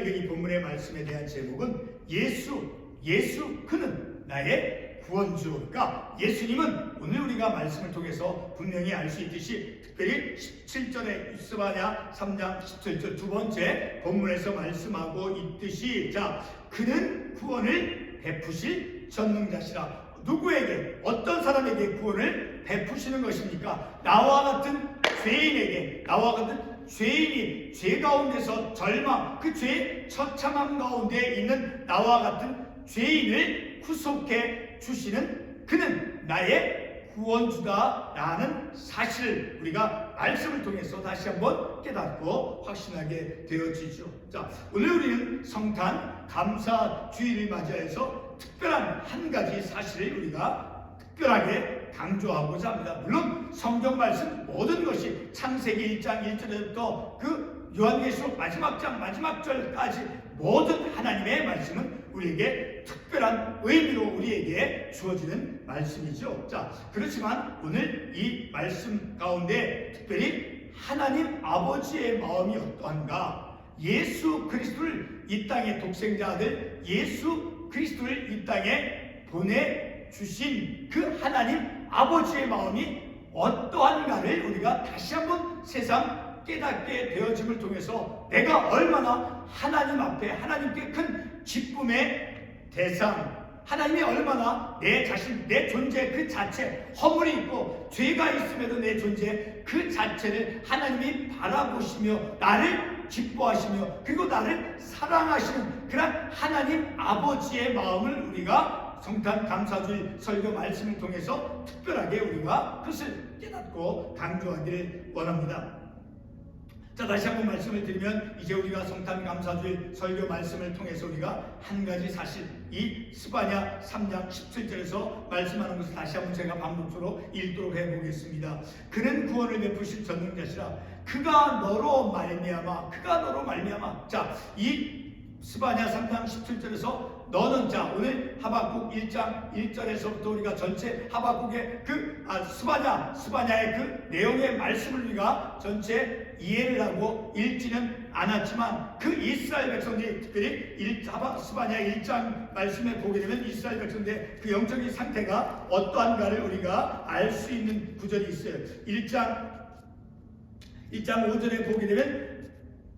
읽은 이 본문의 말씀에 대한 제목은 예수, 예수 그는 나의 구원주가 예수님은 오늘 우리가 말씀을 통해서 분명히 알 수 있듯이 특별히 17절에 스바냐 3장 17절 두 번째 본문에서 말씀하고 있듯이 자 그는 구원을 베푸실 전능자시라 누구에게 어떤 사람에게 구원을 베푸시는 것입니까? 나와 같은 죄인에게 나와 같은 죄인이 죄 가운데서 절망 그 죄의 처참함 가운데 있는 나와 같은 죄인을 구속해 주시는 그는 나의 구원주다라는 사실을 우리가 말씀을 통해서 다시 한번 깨닫고 확신하게 되어지죠. 자, 오늘 우리는 성탄 감사 주일을 맞이해서 특별한 한 가지 사실을 우리가 특별하게 강조하고자 합니다. 물론 성경 말씀 모든 것이 창세기 1장 1절부터 그 요한계시록 마지막 장 마지막 절까지 모든 하나님의 말씀은 우리에게 특별한 의미로 우리에게 주어지는 말씀이죠. 자, 그렇지만 오늘 이 말씀 가운데 특별히 하나님 아버지의 마음이 어떠한가? 예수 그리스도를 이 땅의 독생자 아들 예수 그리스도를 이 땅에 보내 주신 그 하나님 아버지의 마음이 어떠한가를 우리가 다시 한번 세상 깨닫게 되어짐을 통해서 내가 얼마나 하나님 앞에 하나님께 큰 기쁨의 대상 하나님이 얼마나 내 자신, 내 존재 그 자체 허물이 있고 죄가 있음에도 내 존재 그 자체를 하나님이 바라보시며 나를 기뻐하시며 그리고 나를 사랑하시는 그런 하나님 아버지의 마음을 우리가 성탄 감사주일 설교 말씀을 통해서 특별하게 우리가 그것을 깨닫고 강조하기를 원합니다. 자 다시 한번 말씀을 드리면 이제 우리가 성탄 감사주일 설교 말씀을 통해서 우리가 한 가지 사실 이 스바냐 3장 17절에서 말씀하는 것을 다시 한번 제가 반복적으로 읽도록 해보겠습니다. 그는 구원을 베푸실 전능자시라 그가 너로 말미암아 그가 너로 말미암아 자 이 스바냐 3장 17절에서 너는 자 오늘 하박국 1장 1절에서부터 우리가 전체 하박국의 그 아, 스바냐 스바냐의 그 내용의 말씀을 우리가 전체 이해를 하고 읽지는 않았지만 그 이스라엘 백성들이 특별히 일, 하박 스바냐 1장 말씀에 보게 되면 이스라엘 백성들의 그 영적인 상태가 어떠한가를 우리가 알 수 있는 구절이 있어요. 1장 1장 5절에 보게 되면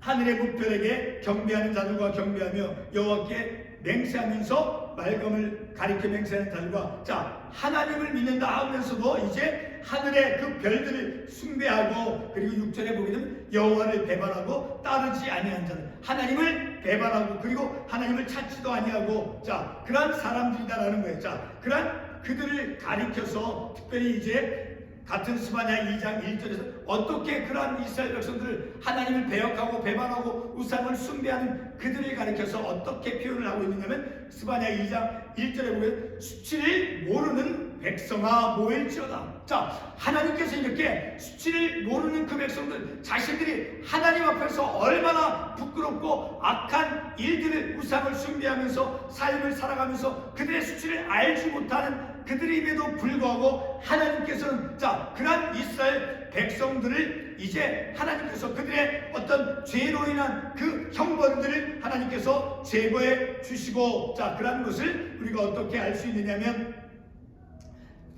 하늘의 무별에게 경배하는 자들과 경배하며 여호와께 맹세하면서 말금을 가리켜 맹세하는 자들과 자 하나님을 믿는다 하면서도 이제 하늘의 그 별들을 숭배하고 그리고 6절에 보게 되면 여호와를 배반하고 따르지 아니한 자들 하나님을 배반하고 그리고 하나님을 찾지도 아니하고 자 그런 사람들이다라는 거예요. 자 그런 그들을 가리켜서 특별히 이제 같은 스바냐 2장 1절에서 어떻게 그러한 이스라엘 백성들을 하나님을 배역하고 배반하고 우상을 숭배하는 그들을 가리켜서 어떻게 표현을 하고 있느냐면 스바냐 2장 1절에 보면 수치를 모르는 백성아 모일지어다. 자, 하나님께서 이렇게 수치를 모르는 그 백성들 자신들이 하나님 앞에서 얼마나 부끄럽고 악한 일들을 우상을 숭배하면서 삶을 살아가면서 그들의 수치를 알지 못하는 그들임에도 불구하고 하나님께서는 자 그러한 이스라엘 백성들을 이제 하나님께서 그들의 어떤 죄로 인한 그 형벌들을 하나님께서 제거해 주시고 자 그러한 것을 우리가 어떻게 알 수 있느냐면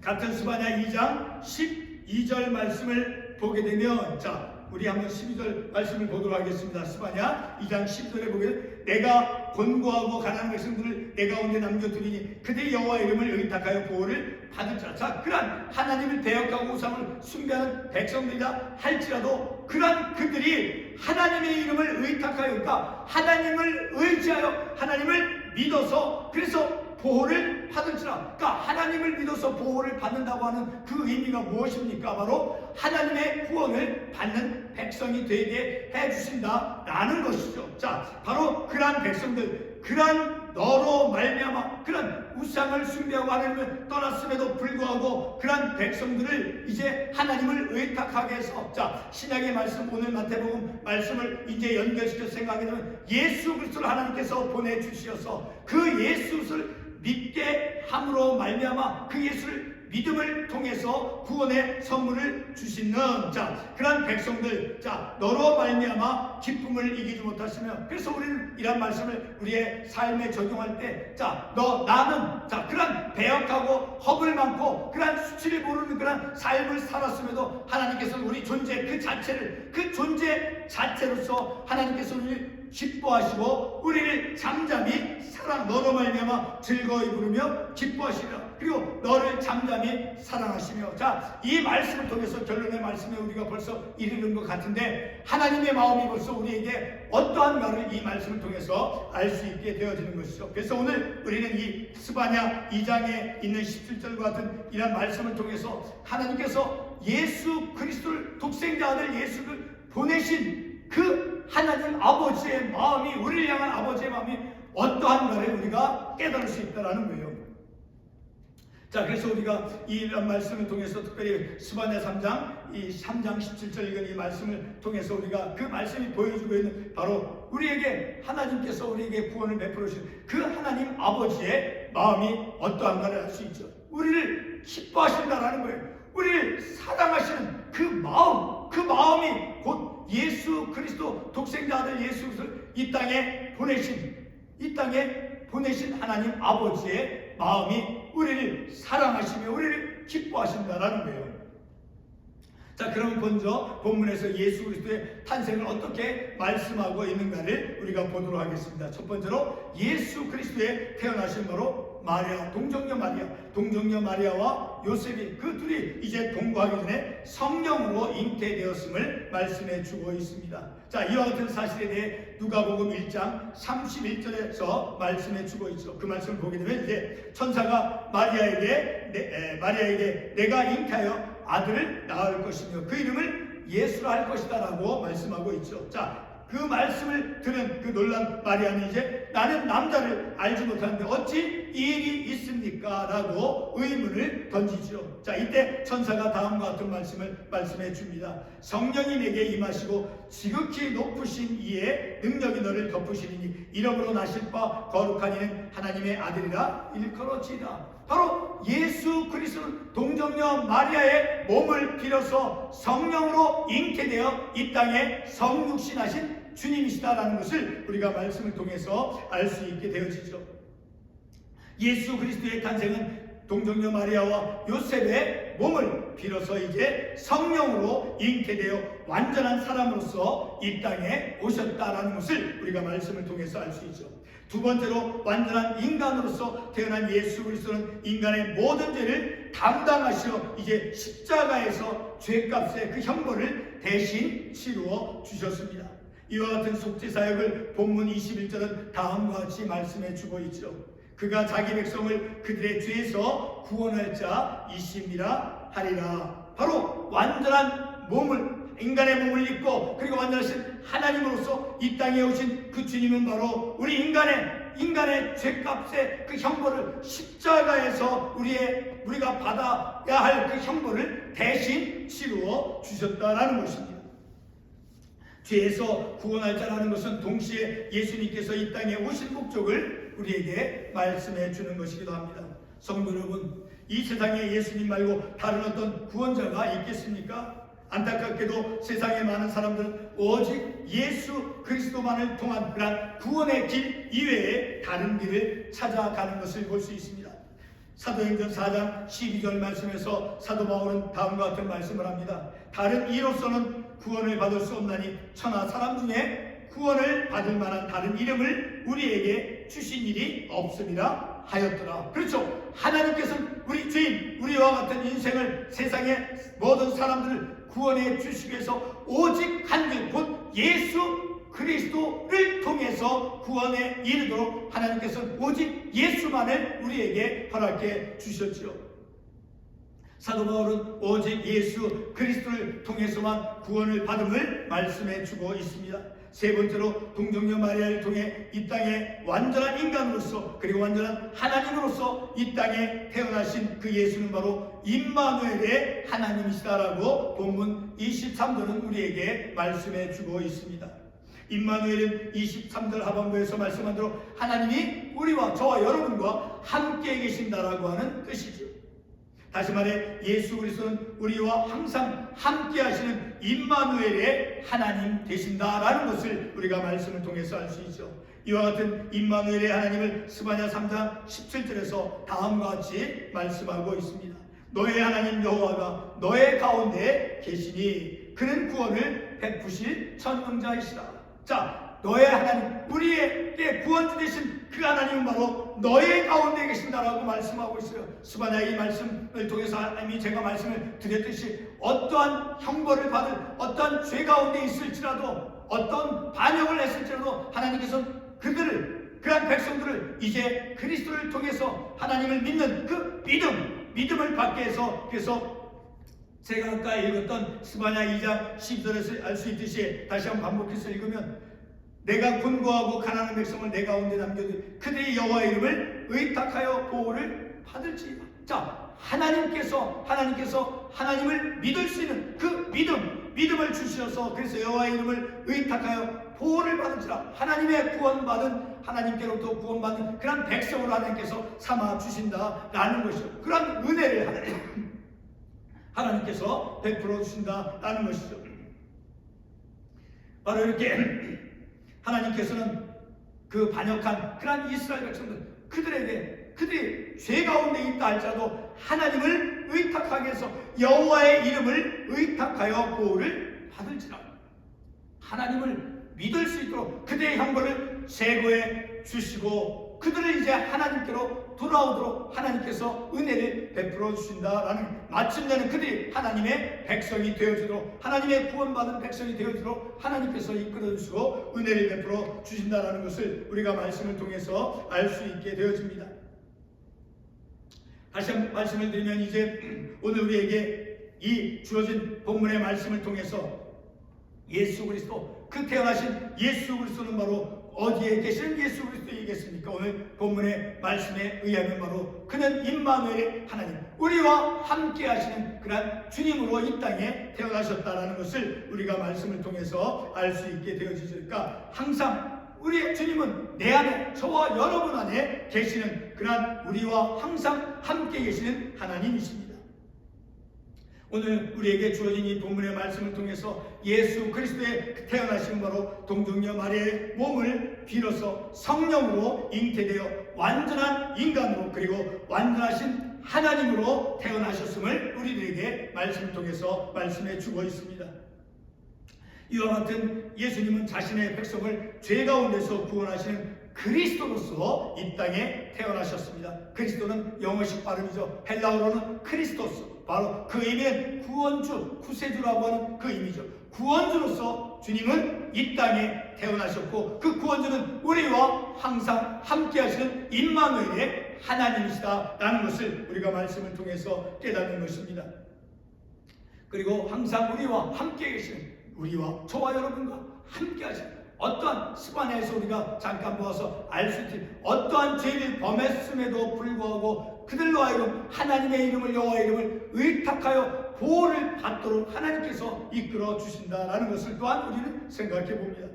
같은 스바냐 2장 12절 말씀을 보게 되면 자 우리 한번 12절 말씀을 보도록 하겠습니다. 스바냐 2장 10절에 보면 내가 권고하고 가난한 백성 들을 내 가운데 남겨두리니 그대 여호와 이름을 의탁하여 보호를 받을지라. 자, 그러한 하나님을 대역하고 우상을 숭배하는 백성들이다 할지라도 그러한 그들이 하나님의 이름을 의탁하여 그러니까 하나님을 의지하여 하나님을 믿어서 그래서 보호를 받을지라. 그러니까 하나님을 믿어서 보호를 받는다고 하는 그 의미가 무엇입니까? 바로 하나님의 구원을 받는 백성이 되게 해 주신다라는 것이죠. 자, 바로 그러한 백성들, 그러한 너로 말미암아 그런 우상을 숭배하고 하나님을 떠났음에도 불구하고 그러한 백성들을 이제 하나님을 의탁하게 해서 자 신약의 말씀 오늘 마태복음 말씀을 이제 연결시켜 생각하게 되면 예수 그리스도를 하나님께서 보내 주시어서 그 예수를 믿게 함으로 말미암아 그 예수를 믿음을 통해서 구원의 선물을 주시는 자 그런 백성들 자 너로 말미암아 기쁨을 이기지 못하시며 그래서 우리는 이런 말씀을 우리의 삶에 적용할 때 자 너 나는 자 그런 배역하고 허물 많고 그런 수치를 모르는 그런 삶을 살았음에도 하나님께서는 우리 존재 그 자체를 그 존재 자체로서 하나님께서 우리를 기뻐하시고 우리를 잠잠히 사랑 너로 말미암아 즐거이 부르며 기뻐하시라. 그리고 너를 잠잠히 사랑하시며. 자 이 말씀을 통해서 결론의 말씀에 우리가 벌써 이르는 것 같은데 하나님의 마음이 벌써 우리에게 어떠한가를 이 말씀을 통해서 알 수 있게 되어지는 것이죠. 그래서 오늘 우리는 이 스바냐 2장에 있는 17절과 같은 이런 말씀을 통해서 하나님께서 예수 그리스도를 독생자 아들 예수를 보내신 그 하나님 아버지의 마음이 우리를 향한 아버지의 마음이 어떠한가를 우리가 깨달을 수 있다라는 거예요. 자, 그래서 우리가 이런 말씀을 통해서 특별히 스바냐 3장, 이 3장 17절 읽은 이 말씀을 통해서 우리가 그 말씀이 보여주고 있는 바로 우리에게 하나님께서 우리에게 구원을 베풀어 주신 그 하나님 아버지의 마음이 어떠한가를 알 수 있죠. 우리를 기뻐하신다라는 거예요. 우리를 사랑하시는 그 마음, 그 마음이 곧 예수 그리스도 독생자 아들 예수 그리스도를 이 땅에 보내신 이 땅에 보내신 하나님 아버지의 마음이 우리를 사랑하시며 우리를 기뻐하신다라는 거예요. 자, 그럼 먼저 본문에서 예수 그리스도의 탄생을 어떻게 말씀하고 있는가를 우리가 보도록 하겠습니다. 첫 번째로 예수 그리스도의 태어나신 바로 마리아, 동정녀 마리아, 동정녀 마리아와 요셉이 그 둘이 이제 동거하기 전에 성령으로 잉태되었음을 말씀해 주고 있습니다. 자, 이와 같은 사실에 대해 누가복음 1장 31절에서 말씀해 주고 있죠. 그 말씀을 보게 되면 이제 천사가 마리아에게 내, 에, 마리아에게 내가 잉태하여 아들을 낳을 것이며 그 이름을 예수라 할 것이다라고 말씀하고 있죠. 자, 그 말씀을 들은 그 놀란 마리아는 이제 나는 남자를 알지 못하는데 어찌 이 일이 있습니까? 라고 의문을 던지죠. 자, 이때 천사가 다음과 같은 말씀을 말씀해 줍니다. 성령이 내게 임하시고 지극히 높으신 이의 능력이 너를 덮으시니 이름으로 나실 바 거룩한 이는 하나님의 아들이라 일컬어지이다. 바로 예수 그리스도 동정녀 마리아의 몸을 빌어서 성령으로 잉태되어 이 땅에 성육신하신 주님이시다라는 것을 우리가 말씀을 통해서 알 수 있게 되어지죠. 예수 그리스도의 탄생은 동정녀 마리아와 요셉의 몸을 빌어서 이제 성령으로 잉태되어 완전한 사람으로서 이 땅에 오셨다라는 것을 우리가 말씀을 통해서 알 수 있죠. 두 번째로 완전한 인간으로서 태어난 예수 그리스도는 인간의 모든 죄를 담당하시어 이제 십자가에서 죄값의 그 형벌을 대신 치루어 주셨습니다. 이와 같은 속죄 사역을 본문 21절은 다음과 같이 말씀해 주고 있죠. 그가 자기 백성을 그들의 죄에서 구원할 자이심이라 하리라. 바로 완전한 몸을 인간의 몸을 입고 그리고 완전하신 하나님으로서 이 땅에 오신 그 주님은 바로 우리 인간의 인간의 죄값의 그 형벌을 십자가에서 우리의 우리가 받아야 할 그 형벌을 대신 치루어 주셨다라는 것입니다. 죄에서 구원할 자라는 것은 동시에 예수님께서 이 땅에 오신 목적을 우리에게 말씀해 주는 것이기도 합니다. 성도 여러분, 이 세상에 예수님 말고 다른 어떤 구원자가 있겠습니까? 안타깝게도 세상의 많은 사람들은 오직 예수 그리스도만을 통한 그런 구원의 길 이외에 다른 길을 찾아가는 것을 볼 수 있습니다. 사도행전 4장 12절 말씀에서 사도 바울은 다음과 같은 말씀을 합니다. 다른 이로서는 구원을 받을 수 없나니 천하 사람 중에 구원을 받을 만한 다른 이름을 우리에게 주신 일이 없음이라 하였더라. 그렇죠. 하나님께서는 우리 죄인, 우리와 같은 인생을 세상의 모든 사람들을 구원해 주시기 위해서 오직 한 길, 곧 예수 그리스도를 통해서 구원에 이르도록 하나님께서는 오직 예수만을 우리에게 허락해 주셨지요. 사도 바울은 오직 예수 그리스도를 통해서만 구원을 받음을 말씀해 주고 있습니다. 세 번째로 동정녀 마리아를 통해 이 땅에 완전한 인간으로서 그리고 완전한 하나님으로서 이 땅에 태어나신 그 예수는 바로 임마누엘의 하나님이시다라고 본문 23절은 우리에게 말씀해 주고 있습니다. 임마누엘은 23절 하반부에서 말씀한 대로 하나님이 우리와 저와 여러분과 함께 계신다라고 하는 뜻이죠. 다시 말해 예수 그리스도는 우리와 항상 함께 하시는 임마누엘의 하나님 되신다라는 것을 우리가 말씀을 통해서 알 수 있죠. 이와 같은 임마누엘의 하나님을 스바냐 3장 17절에서 다음과 같이 말씀하고 있습니다. 너의 하나님 여호와가 너의 가운데 계시니 그는 구원을 베푸실 천능자이시라. 자, 너의 하나님, 우리에게 구원주 되신 그 하나님은 바로 너의 가운데 계신다라고 말씀하고 있어요. 스바냐 이 말씀을 통해서 하나님이 제가 말씀을 드렸듯이 어떠한 형벌을 받을 어떠한 죄 가운데 있을지라도 어떤 반역을 했을지라도 하나님께서 그들을 그러한 백성들을 이제 그리스도를 통해서 하나님을 믿는 그 믿음, 믿음을 받게 해서 그래서 제가 아까 읽었던 스바냐 2장 12절에서 알 수 있듯이 다시 한번 반복해서 읽으면 내가 군고하고 가난한 백성을 내 가운데 남겨두 그들이 여호와 이름을 의탁하여 보호를 받을지이다. 자, 하나님께서 하나님께서 하나님을 믿을 수 있는 그 믿음, 믿음을 주셔서 그래서 여호와 이름을 의탁하여 보호를 받을지라 하나님의 구원받은 하나님께로부터 구원받은 그런 백성으로 하나님께서 삼아 주신다라는 것이죠. 그런 은혜를 하나님 하나님께서 베풀어 주신다라는 것이죠. 바로 이렇게 하나님께서는 그 반역한 그러한 이스라엘 백성들 그들에게 그들이 죄 가운데 있다 할지라도 하나님을 의탁하게 해서 여호와의 이름을 의탁하여 보호를 받을지라 하나님을 믿을 수 있도록 그들의 형벌을 제거해 주시고 그들을 이제 하나님께로 돌아오도록 하나님께서 은혜를 베풀어 주신다라는 마침내는 그들이 하나님의 백성이 되어주도록 하나님의 구원받은 백성이 되어주도록 하나님께서 이끌어 주시고 은혜를 베풀어 주신다라는 것을 우리가 말씀을 통해서 알 수 있게 되어집니다. 다시 한번 말씀을 드리면 이제 오늘 우리에게 이 주어진 본문의 말씀을 통해서 예수 그리스도 그 태어나신 예수 그리스도는 바로 어디에 계시는 예수 그리스도이겠습니까? 오늘 본문의 말씀에 의하면 바로 그는 임마누엘의 하나님 우리와 함께 하시는 그러한 주님으로 이 땅에 태어나셨다라는 것을 우리가 말씀을 통해서 알 수 있게 되어지니까 항상 우리의 주님은 내 안에 저와 여러분 안에 계시는 그러한 우리와 항상 함께 계시는 하나님이십니다. 오늘 우리에게 주어진 이 본문의 말씀을 통해서 예수 그리스도의 태어나신 바로 동정녀 마리아의 몸을 빌어서 성령으로 잉태되어 완전한 인간으로 그리고 완전하신 하나님으로 태어나셨음을 우리들에게 말씀을 통해서 말씀해 주고 있습니다. 이와 같은 예수님은 자신의 백성을 죄 가운데서 구원하시는 그리스도로서 이 땅에 태어나셨습니다. 그리스도는 영어식 발음이죠. 헬라어로는 크리스토스. 바로 그 의미는 구원주, 구세주라고 하는 그 의미죠. 구원주로서 주님은 이 땅에 태어나셨고 그 구원주는 우리와 항상 함께 하시는 임마누엘의 하나님이시다라는 것을 우리가 말씀을 통해서 깨닫는 것입니다. 그리고 항상 우리와 함께 계시는 우리와 저와 여러분과 함께 하시는 어떠한 습관에서 우리가 잠깐 보아서 알 수 있듯 어떠한 죄를 범했음에도 불구하고 그들로 하여금 하나님의 이름을 여호와 의 이름을 의탁하여 보호를 받도록 하나님께서 이끌어 주신다라는 것을 또한 우리는 생각해 봅니다.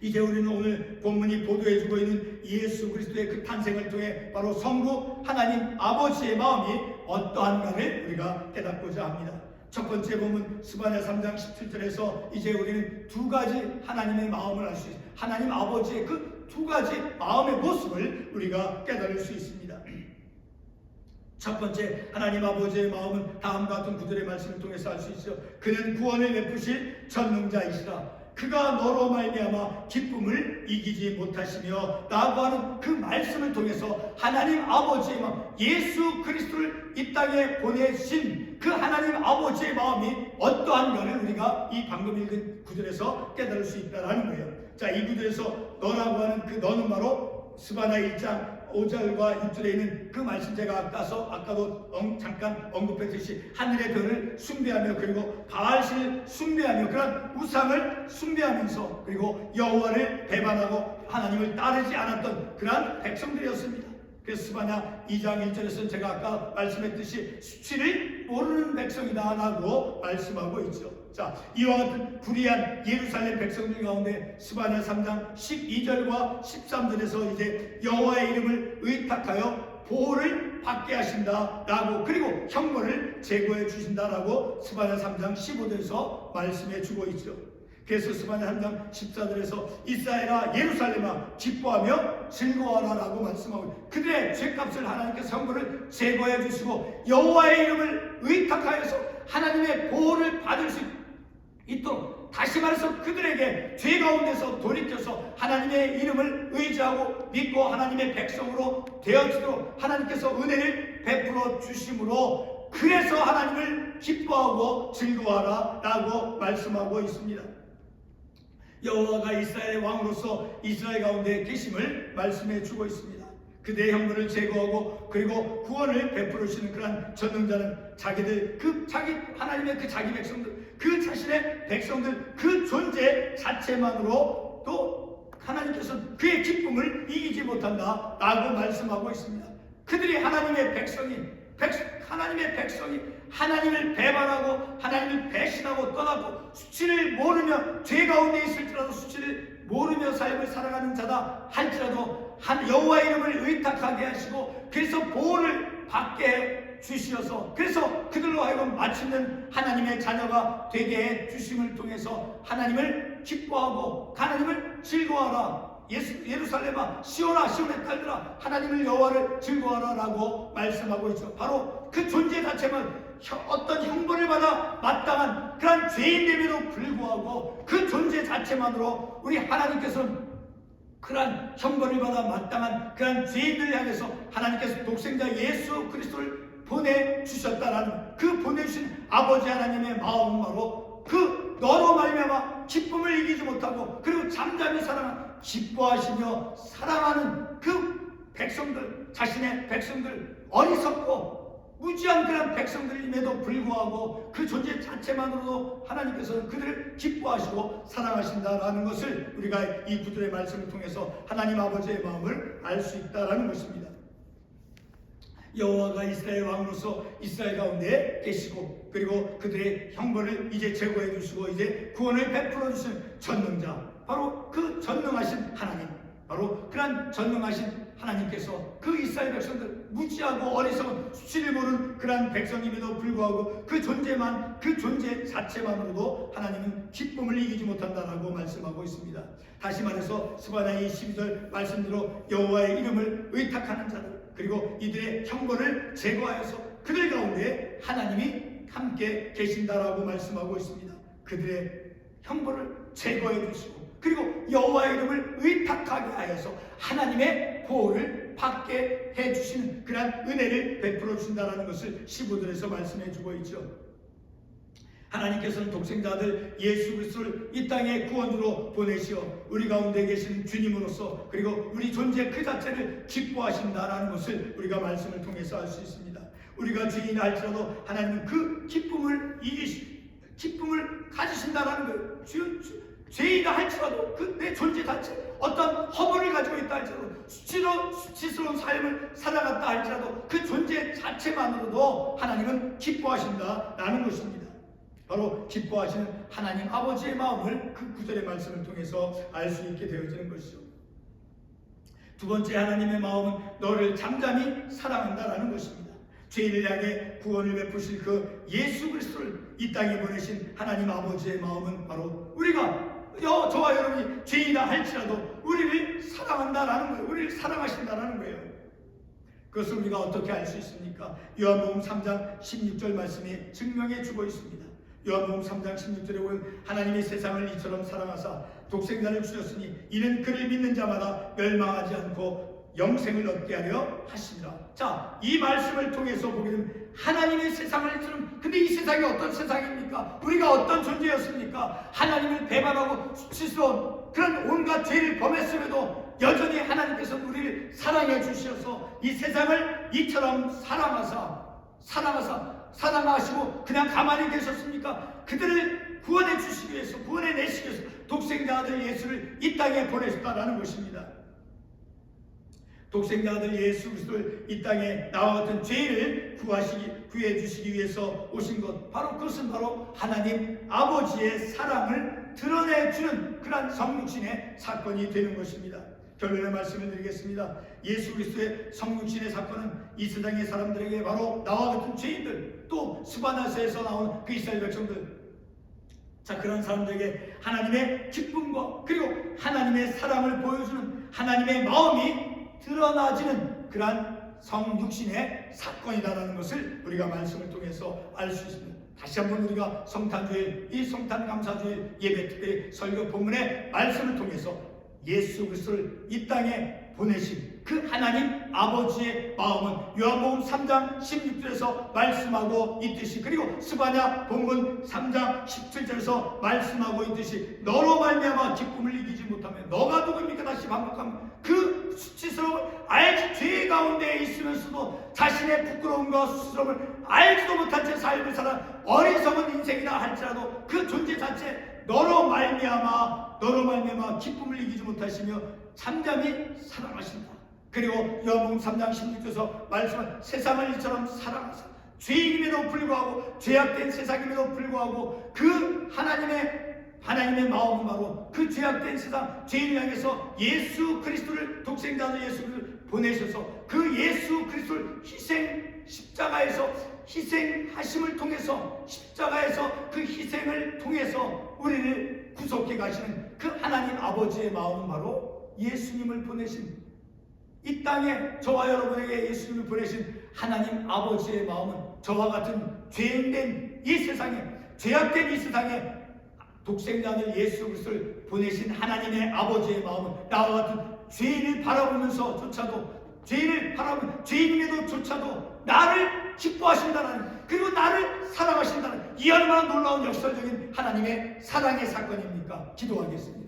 이제 우리는 오늘 본문이 보도해 주고 있는 예수 그리스도의 그 탄생을 통해 바로 성부 하나님 아버지의 마음이 어떠한가를 우리가 깨닫고자 합니다. 첫 번째 보면 스바냐 3장 17절에서 이제 우리는 두 가지 하나님의 마음을 알 수 있습니다. 하나님 아버지의 그 두 가지 마음의 모습을 우리가 깨달을 수 있습니다. 첫 번째 하나님 아버지의 마음은 다음과 같은 구절의 말씀을 통해서 알 수 있죠. 그는 구원을 베푸실 전능자이시라. 그가 너로 말미암아 기쁨을 이기지 못하시며 라고 하는 그 말씀을 통해서 하나님 아버지의 마음 예수 그리스도를 이 땅에 보내신 그 하나님 아버지의 마음이 어떠한가를 우리가 이 방금 읽은 구절에서 깨달을 수 있다는 거예요. 자, 이 구절에서 너라고 하는 그 너는 바로 스바나 1장 5절과 6절에 있는 그 말씀 제가 아까서 아까도 엉, 잠깐 언급했듯이 하늘의 별을 숭배하며 그리고 바알신을 숭배하며 그런 우상을 숭배하면서 그리고 여호와를 배반하고 하나님을 따르지 않았던 그러한 백성들이었습니다. 그래서 스바냐 2장 1절에서는 제가 아까 말씀했듯이 수치를 모르는 백성이다라고 말씀하고 있죠. 자, 이와 같은 불의한 예루살렘 백성들 가운데 스바냐 3장 12절과 13절에서 이제 여호와의 이름을 의탁하여 보호를 받게 하신다라고 그리고 형벌을 제거해 주신다라고 스바냐 3장 15절에서 말씀해 주고 있죠. 그래서 스바냐 3장 14절에서 이스라엘아 예루살렘아 기뻐하며 즐거워하라라고 말씀하고 그들의 죄값을 하나님께서 형벌을 제거해 주시고 여호와의 이름을 의탁하여서 하나님의 보호를 받을 수 있 도록 다시 말해서 그들에게 죄 가운데서 돌이켜서 하나님의 이름을 의지하고 믿고 하나님의 백성으로 되어지도록 하나님께서 은혜를 베풀어 주심으로 그래서 하나님을 기뻐하고 즐거워하라 라고 말씀하고 있습니다. 여호와가 이스라엘의 왕으로서 이스라엘 가운데 계심을 말씀해 주고 있습니다. 그대의 형벌을 제거하고 그리고 구원을 베풀어 주시는 그러한 전능자는 자기들 그 자기 하나님의 그 자기 백성들 그 자신의 백성들 그 존재 자체만으로 또 하나님께서 그의 기쁨을 이기지 못한다 라고 말씀하고 있습니다. 그들이 하나님의 백성이 백, 하나님의 백성이 하나님을 배반하고 하나님을 배신하고 떠나고 수치를 모르며 죄 가운데 있을지라도 수치를 모르며 삶을 살아가는 자다 할지라도 한 여호와 이름을 의탁하게 하시고 그래서 보호를 받게 해 주시어서 그래서 그들로 하여금 마치는 하나님의 자녀가 되게 해 주심을 통해서 하나님을 기뻐하고 하나님을 즐거워하라 예수, 예루살렘아 시온아 시온의 딸들아 하나님을 여호와를 즐거워하라라고 말씀하고 있죠. 바로 그 존재 자체만 어떤 형벌을 받아 마땅한 그런 죄인됨에도 불구하고 그 존재 자체만으로 우리 하나님께서는 그러한 형벌을 받아 마땅한 그러한 죄인들을 향해서 하나님께서 독생자 예수 그리스도를 보내주셨다라는 그 보내주신 아버지 하나님의 마음은 바로 그 너로 말미암아 기쁨을 이기지 못하고 그리고 잠잠히 살아가는 기뻐하시며 사랑하는 그 백성들 자신의 백성들 어리석고 무지한 그런 백성들임에도 불구하고 그 존재 자체만으로도 하나님께서는 그들을 기뻐하시고 사랑하신다라는 것을 우리가 이 구절의 말씀을 통해서 하나님 아버지의 마음을 알 수 있다라는 것입니다. 여호와가 이스라엘 왕으로서 이스라엘 가운데 계시고 그리고 그들의 형벌을 이제 제거해 주시고 이제 구원을 베풀어 주신 전능자 바로 그 전능하신 하나님 바로 그런 전능하신 하나님께서 그 이스라엘 백성들 무지하고 어리석은 수치를 모르는 그러한 백성임에도 불구하고 그 존재만 그 존재 자체만으로도 하나님은 기쁨을 이기지 못한다라고 말씀하고 있습니다. 다시 말해서 스바나의 12절 말씀대로 여호와의 이름을 의탁하는 자들 그리고 이들의 형벌을 제거하여서 그들 가운데 하나님이 함께 계신다라고 말씀하고 있습니다. 그들의 형벌을 제거해 주시고 그리고 여호와의 이름을 의탁하게 하여서 하나님의 보호를 받게 해 주시는 그러한 은혜를 베풀어 주신다라는 것을 15절에서 말씀해 주고 있죠. 하나님께서는 독생자들 예수 그리스도를 이 땅의 구원으로 보내시어 우리 가운데 계신 주님으로서 그리고 우리 존재 그 자체를 기뻐하신다라는 것을 우리가 말씀을 통해서 알 수 있습니다. 우리가 죄인이 할지라도 하나님은 그 기쁨을 이기시 기쁨을 가지신다라는. 주, 주, 죄인이다 할지라도 그 내 존재 자체 어떤 허물을 가지고 있다 할지라도 수치로 수치스러운 삶을 살아갔다 할지라도 그 존재 자체만으로도 하나님은 기뻐하신다라는 것입니다. 바로 기뻐하시는 하나님 아버지의 마음을 그 구절의 말씀을 통해서 알 수 있게 되어지는 것이죠. 두 번째 하나님의 마음은 너를 잠잠히 사랑한다라는 것입니다. 죄인을 향해 구원을 베푸실 그 예수 그리스도를 이 땅에 보내신 하나님 아버지의 마음은 바로 우리가 여, 저와 여러분이 죄인이라 할지라도 우리를 사랑한다라는 거예요. 우리를 사랑하신다라는 거예요. 그것을 우리가 어떻게 알 수 있습니까? 요한복음 3장 16절 말씀이 증명해 주고 있습니다. 요한복음 3장 16절에 보면 하나님이 세상을 이처럼 사랑하사 독생자를 주셨으니 이는 그를 믿는 자마다 멸망하지 않고 영생을 얻게 하려 하시니라. 자, 이 말씀을 통해서 보게 되면 하나님의 세상을 이처럼 근데 이 세상이 어떤 세상입니까? 우리가 어떤 존재였습니까? 하나님을 배반하고 수치스러운 그런 온갖 죄를 범했음에도 여전히 하나님께서 우리를 사랑해 주셔서 이 세상을 이처럼 사랑하사 사랑하사 사랑하시고 그냥 가만히 계셨습니까? 그들을 구원해 주시기 위해서 구원해 내시기 위해서 독생자 아들 예수를 이 땅에 보내셨다라는 것입니다. 독생자 아들 예수 그리스도를 이 땅에 나와 같은 죄를 구하시기 구해 주시기 위해서 오신 것 바로 그것은 바로 하나님 아버지의 사랑을 드러내 주는 그러한 성육신의 사건이 되는 것입니다. 결론의 말씀을 드리겠습니다. 예수 그리스도의 성육신의 사건은 이 세상의 사람들에게 바로 나와 같은 죄인들 또 스바나스에서 나온 그 이스라엘 백성들 자 그런 사람들에게 하나님의 기쁨과 그리고 하나님의 사랑을 보여주는 하나님의 마음이 드러나지는 그러한 성육신의 사건이다라는 것을 우리가 말씀을 통해서 알 수 있습니다. 다시 한번 우리가 성탄주일 이 성탄 감사주일 예배 특별히 설교 본문의 말씀을 통해서 예수 그리스도를 이 땅에 보내신 그 하나님 아버지의 마음은 요한복음 3장 16절에서 말씀하고 있듯이 그리고 스바냐 본문 3장 17절에서 말씀하고 있듯이 너로 말미암아 기쁨을 이기지 못하면 너가 누굽니까? 다시 반복하면 그 수치스러움을 알지 죄 가운데 있으면서도 자신의 부끄러움과 수치스러움을 알지도 못한 채 삶을 살아 어리석은 인생이라 할지라도 그 존재 자체 너로 말미암아 너로 말미암아 기쁨을 이기지 못하시며 잠잠히 사랑하신다. 그리고 요한복음 3장 16절에서 말씀은 세상을 이처럼 사랑하사 죄인임에도 불구하고 죄악된 세상임에도 불구하고 그 하나님의 하나님의 마음은 바로 그 죄악된 세상 죄인을 향해서 예수 그리스도를 독생자로 예수를 보내셔서 그 예수 그리스도를 희생 십자가에서 희생하심을 통해서 십자가에서 그 희생을 통해서 우리를 구속해 가시는 그 하나님 아버지의 마음은 바로 예수님을 보내신 이 땅에 저와 여러분에게 예수님을 보내신 하나님 아버지의 마음은 저와 같은 죄인된 이 세상에 죄악된 이 세상에 독생자를 예수 그리스도를 보내신 하나님의 아버지의 마음은 나와 같은 죄인을 바라보면서조차도 죄인을 바라보면 죄인임에도 조차도 나를 기뻐하신다는 그리고 나를 사랑하신다는 이 얼마나 놀라운 역설적인 하나님의 사랑의 사건입니까? 기도하겠습니다.